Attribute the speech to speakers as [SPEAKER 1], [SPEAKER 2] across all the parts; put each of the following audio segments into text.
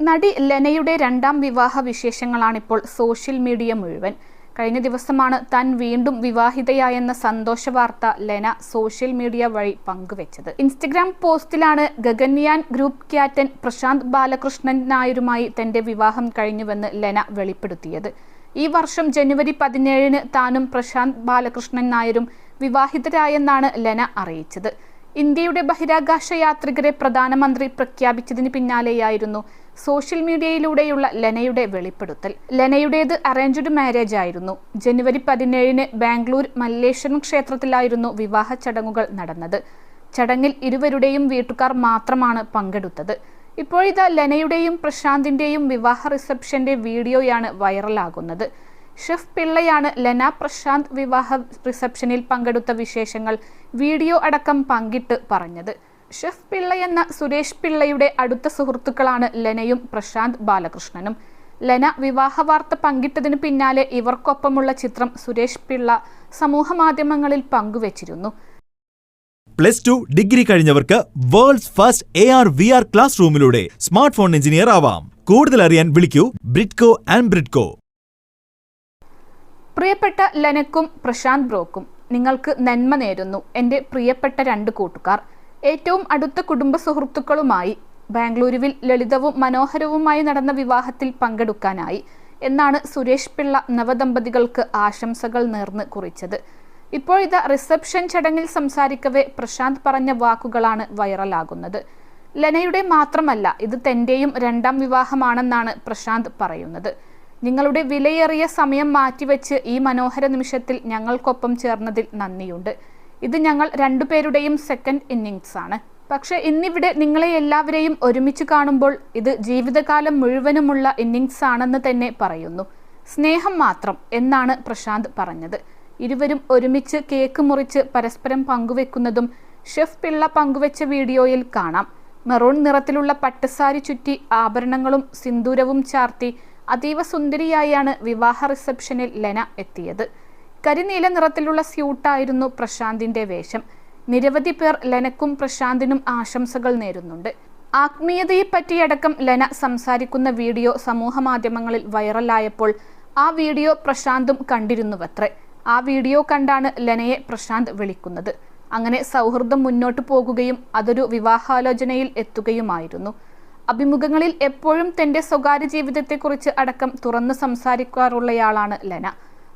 [SPEAKER 1] നടി ലെനയുടെ രണ്ടാം വിവാഹ വിശേഷങ്ങളാണിപ്പോൾ സോഷ്യൽ മീഡിയ മുഴുവൻ. കഴിഞ്ഞ ദിവസമാണ് താൻ വീണ്ടും വിവാഹിതയായെന്ന സന്തോഷ വാർത്ത ലെന സോഷ്യൽ മീഡിയ വഴി പങ്കുവച്ചത്. ഇൻസ്റ്റഗ്രാം പോസ്റ്റിലാണ് ഗഗൻയാൻ ഗ്രൂപ്പ് ക്യാപ്റ്റൻ പ്രശാന്ത് ബാലകൃഷ്ണൻ നായരുമായി തന്റെ വിവാഹം കഴിഞ്ഞുവെന്ന് ലെന വെളിപ്പെടുത്തിയത്. ഈ വർഷം ജനുവരി പതിനേഴിന് താനും പ്രശാന്ത് ബാലകൃഷ്ണൻ നായരും വിവാഹിതരായെന്നാണ് ലെന അറിയിച്ചത്. ഇന്ത്യയുടെ ബഹിരാകാശ യാത്രികരെ പ്രധാനമന്ത്രി പ്രഖ്യാപിച്ചതിന് പിന്നാലെയായിരുന്നു സോഷ്യൽ മീഡിയയിലൂടെയുള്ള ലെനയുടെ വെളിപ്പെടുത്തൽ. ലെനയുടേത് അറേഞ്ച്ഡ് മാരേജ് ആയിരുന്നു. ജനുവരി പതിനേഴിന് ബാംഗ്ലൂർ മല്ലേശ്വരം ക്ഷേത്രത്തിലായിരുന്നു വിവാഹ ചടങ്ങുകൾ നടന്നത്. ചടങ്ങിൽ ഇരുവരുടെയും വീട്ടുകാർ മാത്രമാണ് പങ്കെടുത്തത്. ഇപ്പോഴിതാ ലെനയുടെയും പ്രശാന്തിന്റെയും വിവാഹ റിസപ്ഷന്റെ വീഡിയോയാണ് വൈറലാകുന്നത്. ഷെഫ് പിള്ളയാണ് ലെന പ്രശാന്ത് വിവാഹ റിസപ്ഷനിൽ പങ്കെടുത്ത വിശേഷങ്ങൾ വീഡിയോ അടക്കം പങ്കിട്ട് പറഞ്ഞത്. ഷെഫ് പിള്ള എന്ന സുരേഷ് പിള്ളയുടെ അടുത്ത സുഹൃത്തുക്കളാണ് ലെനയും പ്രശാന്ത് ബാലകൃഷ്ണനും. ലെന വിവാഹ വാർത്ത പങ്കിട്ടതിന് പിന്നാലെ ഇവർക്കൊപ്പമുള്ള ചിത്രം സുരേഷ് പിള്ള സമൂഹമാധ്യമങ്ങളിൽ പങ്കുവച്ചിരുന്നു.
[SPEAKER 2] Plus two degree കഴിഞ്ഞവർക്ക് world's first A R V R class റൂമിലൂടെ smart phone engineer ആവാം. കൂടുതൽ അറിയാൻ വിളിക്കൂ ബ്രിഡ്കോ ആൻഡ് ബ്രിഡ്കോ.
[SPEAKER 1] പ്രിയപ്പെട്ട ലനക്കും പ്രശാന്ത് ബ്രോക്കും നിങ്ങൾക്ക് നന്മ നേരുന്നു. എന്റെ പ്രിയപ്പെട്ട രണ്ട് കൂട്ടുകാർ. ഏറ്റവും അടുത്ത കുടുംബ സുഹൃത്തുക്കളുമായി ബാംഗ്ലൂരുവിൽ ലളിതവും മനോഹരവുമായി നടന്ന വിവാഹത്തിൽ പങ്കെടുക്കാനായി എന്നാണ് സുരേഷ് പിള്ള നവദമ്പതികൾക്ക് ആശംസകൾ നേർന്ന് കുറിച്ചത്. ഇപ്പോഴിതാ റിസപ്ഷൻ ചടങ്ങിൽ സംസാരിക്കവേ പ്രശാന്ത് പറഞ്ഞ വാക്കുകളാണ് വൈറലാകുന്നത്. ലനയുടെ മാത്രമല്ല ഇത് തന്റെയും രണ്ടാം വിവാഹമാണെന്നാണ് പ്രശാന്ത് പറയുന്നത്. നിങ്ങളുടെ വിലയേറിയ സമയം മാറ്റിവെച്ച് ഈ മനോഹര നിമിഷത്തിൽ ഞങ്ങൾക്കൊപ്പം ചേർന്നതിൽ നന്ദിയുണ്ട്. ഇത് ഞങ്ങൾ രണ്ടുപേരുടെയും സെക്കൻഡ് ഇന്നിങ്സ് ആണ്. പക്ഷേ ഇന്നിവിടെ നിങ്ങളെ എല്ലാവരെയും ഒരുമിച്ച് കാണുമ്പോൾ ഇത് ജീവിതകാലം മുഴുവനുമുള്ള ഇന്നിങ്സ് ആണെന്ന് തന്നെ പറയുന്നു. സ്നേഹം മാത്രം എന്നാണ് പ്രശാന്ത് പറഞ്ഞത്. ഇരുവരും ഒരുമിച്ച് കേക്ക് മുറിച്ച് പരസ്പരം പങ്കുവെക്കുന്നതും ഷെഫ് പിള്ള പങ്കുവെച്ച വീഡിയോയിൽ കാണാം. മെറൂൺ നിറത്തിലുള്ള പട്ടുസാരി ചുറ്റി ആഭരണങ്ങളും സിന്ദൂരവും ചാർത്തി അതീവ സുന്ദരിയായാണ് വിവാഹ റിസപ്ഷനിൽ ലെന എത്തിയത്. കരിനീല നിറത്തിലുള്ള സ്യൂട്ടായിരുന്നു പ്രശാന്തിന്റെ വേഷം. നിരവധി പേർ ലെനക്കും പ്രശാന്തിനും ആശംസകൾ നേരുന്നുണ്ട്. ആത്മീയതയെപ്പറ്റിയടക്കം ലെന സംസാരിക്കുന്ന വീഡിയോ സമൂഹ മാധ്യമങ്ങളിൽ വൈറലായപ്പോൾ ആ വീഡിയോ പ്രശാന്തും കണ്ടിരുന്നുവത്രേ. ആ വീഡിയോ കണ്ടാണ് ലെനയെ പ്രശാന്ത് വിളിക്കുന്നത്. അങ്ങനെ സൗഹൃദം മുന്നോട്ടു പോകുകയും അതൊരു വിവാഹാലോചനയിൽ എത്തുകയുമായിരുന്നു. അഭിമുഖങ്ങളിൽ എപ്പോഴും തന്റെ സ്വകാര്യ ജീവിതത്തെക്കുറിച്ച് അടക്കം തുറന്നു സംസാരിക്കാറുള്ളയാളാണ് ലെന.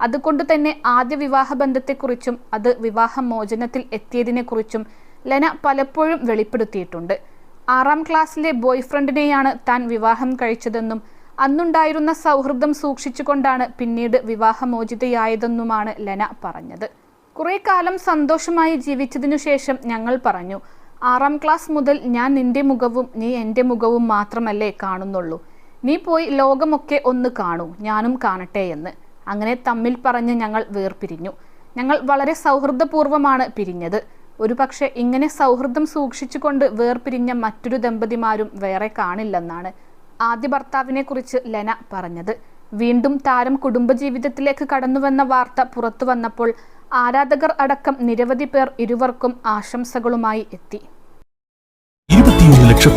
[SPEAKER 1] അതുകൊണ്ട് തന്നെ ആദ്യ വിവാഹ ബന്ധത്തെക്കുറിച്ചും അത് വിവാഹമോചനത്തിൽ എത്തിയതിനെക്കുറിച്ചും ലെന പലപ്പോഴും വെളിപ്പെടുത്തിയിട്ടുണ്ട്. ആറാം ക്ലാസ്സിലെ ബോയ്ഫ്രണ്ടിനെയാണ് താൻ വിവാഹം കഴിച്ചതെന്നും അന്നുണ്ടായിരുന്ന സൗഹൃദം സൂക്ഷിച്ചുകൊണ്ടാണ് പിന്നീട് വിവാഹമോചിതയായതെന്നുമാണ് ലെന പറഞ്ഞത്. കുറെ കാലം സന്തോഷമായി ജീവിച്ചതിനു ശേഷം ഞങ്ങൾ പറഞ്ഞു ആറാം ക്ലാസ് മുതൽ ഞാൻ നിന്റെ മുഖവും നീ എന്റെ മുഖവും മാത്രമല്ലേ കാണുന്നുള്ളൂ. നീ പോയി ലോകമൊക്കെ ഒന്ന് കാണൂ ഞാനും കാണട്ടെ എന്ന്. അങ്ങനെ തമ്മിൽ പറഞ്ഞ് ഞങ്ങൾ വേർപിരിഞ്ഞു. ഞങ്ങൾ വളരെ സൗഹൃദപൂർവമാണ് പിരിഞ്ഞത്. ഒരുപക്ഷെ ഇങ്ങനെ സൗഹൃദം സൂക്ഷിച്ചുകൊണ്ട് വേർപിരിഞ്ഞ മറ്റൊരു ദമ്പതിമാരും വേറെ കാണില്ലെന്നാണ് ആദ്യ ഭർത്താവിനെക്കുറിച്ച് ലെന പറഞ്ഞത്. വീണ്ടും താരം കുടുംബജീവിതത്തിലേക്ക് കടന്നുവെന്ന വാർത്ത പുറത്തു വന്നപ്പോൾ ആരാധകർ അടക്കം നിരവധി പേർ ഇരുവർക്കും ആശംസകളുമായി എത്തി.